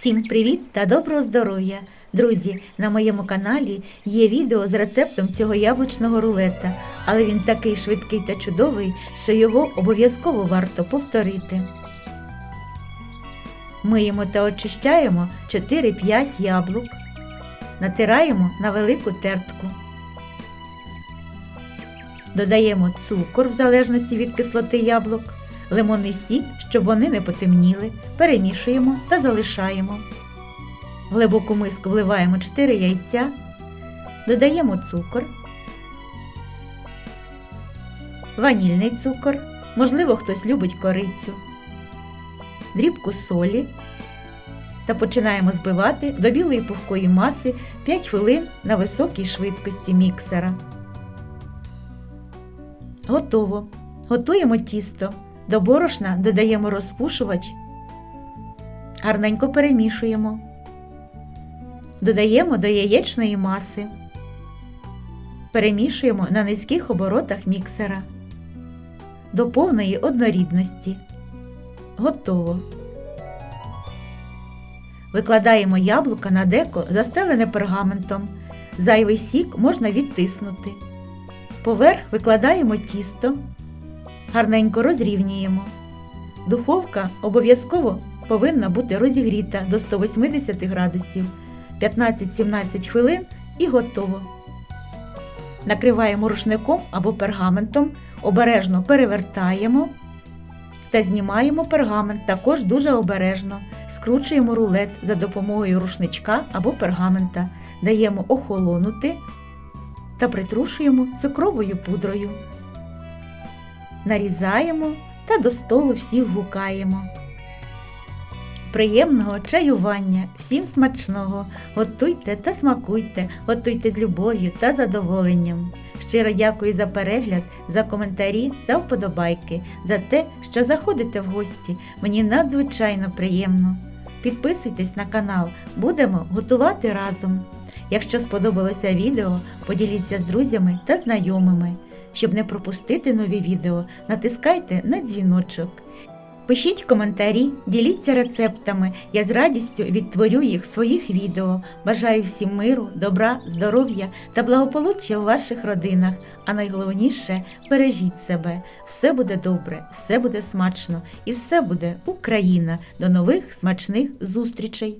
Всім привіт та доброго здоров'я! Друзі, на моєму каналі є відео з рецептом цього яблучного рулета, але він такий швидкий та чудовий, що його обов'язково варто повторити. Миємо та очищаємо 4-5 яблук. Натираємо на велику тертку. Додаємо цукор в залежності від кислоти яблук, лимонний сік, щоб вони не потемніли, перемішуємо та залишаємо. В глибоку миску вливаємо 4 яйця, додаємо цукор, ванільний цукор, можливо, хтось любить корицю, дрібку солі та починаємо збивати до білої пухкої маси 5 хвилин на високій швидкості міксера. Готово. Готуємо тісто. До борошна додаємо розпушувач. Гарненько перемішуємо. Додаємо до яєчної маси. Перемішуємо на низьких оборотах міксера. До повної однорідності. Готово. Викладаємо яблука на деко, застелене пергаментом. Зайвий сік можна відтиснути. Поверх викладаємо тісто, гарненько розрівнюємо. Духовка обов'язково повинна бути розігріта до 180 градусів 15-17 хвилин і готово. Накриваємо рушником або пергаментом, обережно перевертаємо та знімаємо пергамент також дуже обережно. Скручуємо рулет за допомогою рушничка або пергамента, даємо охолонути та притрушуємо цукровою пудрою. Нарізаємо та до столу всіх гукаємо. Приємного чаювання, всім смачного! Готуйте та смакуйте, готуйте з любов'ю та задоволенням. Щиро дякую за перегляд, за коментарі та вподобайки, за те, що заходите в гості. Мені надзвичайно приємно. Підписуйтесь на канал, будемо готувати разом. Якщо сподобалося відео, поділіться з друзями та знайомими. Щоб не пропустити нові відео, натискайте на дзвіночок. Пишіть коментарі, діліться рецептами. Я з радістю відтворю їх в своїх відео. Бажаю всім миру, добра, здоров'я та благополуччя у ваших родинах. А найголовніше бережіть себе. Все буде добре, все буде смачно і все буде Україна. До нових смачних зустрічей!